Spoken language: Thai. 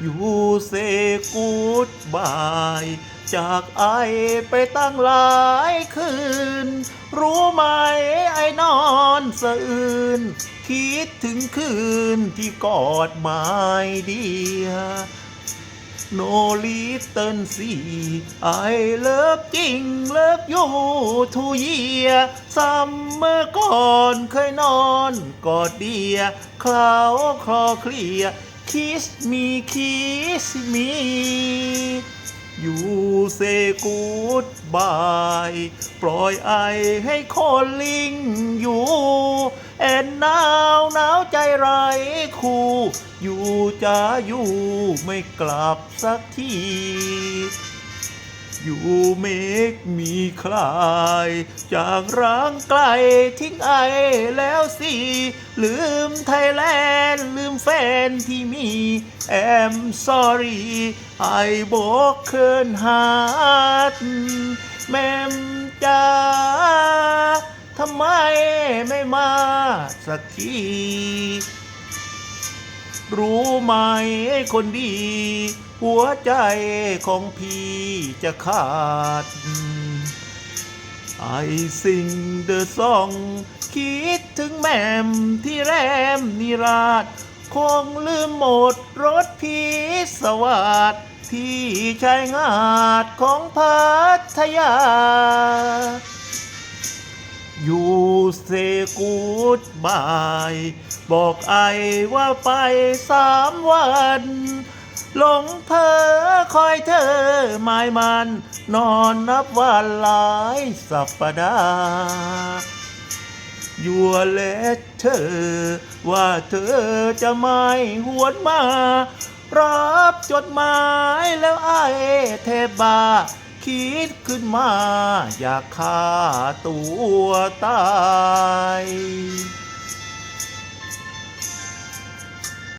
อยู่เซกูดบาย จากไอไปตั้งหลายคืน รู้ไหมไอนอนสะอื่น คิดถึงคืนที่กอดไม้เดียโนลิเติลสีไอเลิฟจริงเลิฟยูทูเยียซัมเมื่อก่อนเคยนอนกอดเดีย คลาวคลอเคลีย คิสมีคิสมีอยู่เซกูดบายปล่อยไอให้คนลิงอยู่แอนหนาวหนาวใจไรคู่ อยู่จะอยู่ไม่กลับสักที อยู่เมกมีคลายจากร้างไกลทิ้งไอแล้วสิ ลืมไทยแลนด์ลืมแฟนที่มีแอม sorry ไอบอกเคินฮาร์ดแม่มจ้าทำไมไม่มาสักที รู้ไหมคนดี หัวใจของพี่จะขาดไอซิงเดอะซองคิดถึงแม่มที่แรมนิราช คงลืมหมดรถพีสวัสดที่ชายงาดของพัทยา เซกูดบาย บอกไอว่าไปสามวันหลงเพอคอยเธอหมายมัน นอนนับวันหลายสัปดาห์ยัวเลเธอ ว่าเธอจะไม่หวนมา รับจดหมายแล้วไอเทบา คิดขึ้นมา อยากฆ่าตัวตาย